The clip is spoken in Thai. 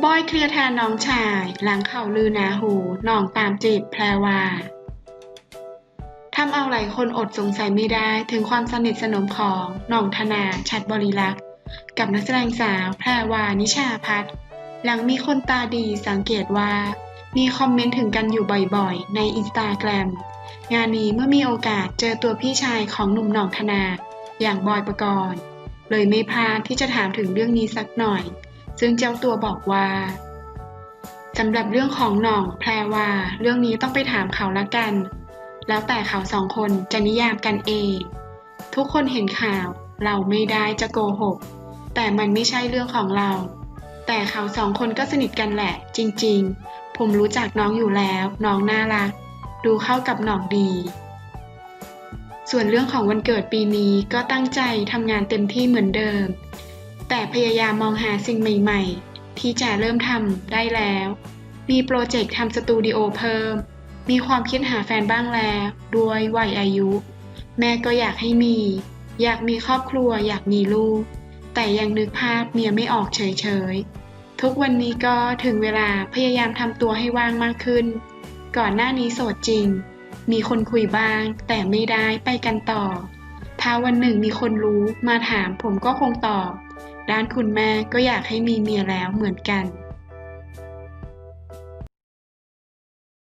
บอยเคลียร์แทนน้องชาย หลังเข่าลือนาหูน่องตามจีบแพรวาทำเอาหลายคนอดสงสัยไม่ได้ถึงความสนิทสนมของน่องธนาชัดบริลักษ์กับนักแสดงสาวแพรวานิชาพัฒน์หลังมีคนตาดีสังเกตว่า มีคอมเมนต์ถึงกันอยู่บ่อยๆ ในอินสตาแกรมงานนี้เมื่อมีโอกาสเจอตัวพี่ชายของหนุ่มหน่องธนา อย่างบอยประกรณ์เลยไม่พลาดที่จะถามถึงเรื่องนี้สักหน่อย ซึ่งเจ้าตัวบอกว่าสำหรับเรื่องของหน่องแพรว่าเรื่องนี้ต้องไปถามเขาละกัน แล้วแต่เขาสองคนจะนิยามกันเอง ทุกคนเห็นข่าวเราไม่ได้จะโกหก แต่มันไม่ใช่เรื่องของเรา แต่เขาสองคนก็สนิทกันแหละ จริง ๆ ผมรู้จักน้องอยู่แล้ว น้องน่ารัก ดูเข้ากับหน่องดี ส่วนเรื่องของวันเกิดปีนี้ก็ตั้งใจทำงานเต็มที่เหมือนเดิม แต่พยายามมองหาสิ่งใหม่ๆ ที่จะเริ่มทำได้แล้ว มีโปรเจกต์ทำสตูดิโอเพิ่ม มีความคิดหาแฟนบ้างแล้ว ด้วยวัยอายุ แม่ก็อยากให้มี อยากมีครอบครัว อยากมีลูก แต่ยังนึกภาพเมียไม่ออกเฉยๆ ทุกวันนี้ก็ถึงเวลาพยายามทำตัวให้ว่างมากขึ้น ก่อนหน้านี้โสดจริง มีคนคุยบ้าง แต่ไม่ได้ไปกันต่อ ถ้าวันหนึ่งมีคนรู้มาถามผมก็คงตอบ ด้านคุณแม่ก็อยากให้มีเมียแล้วเหมือนกัน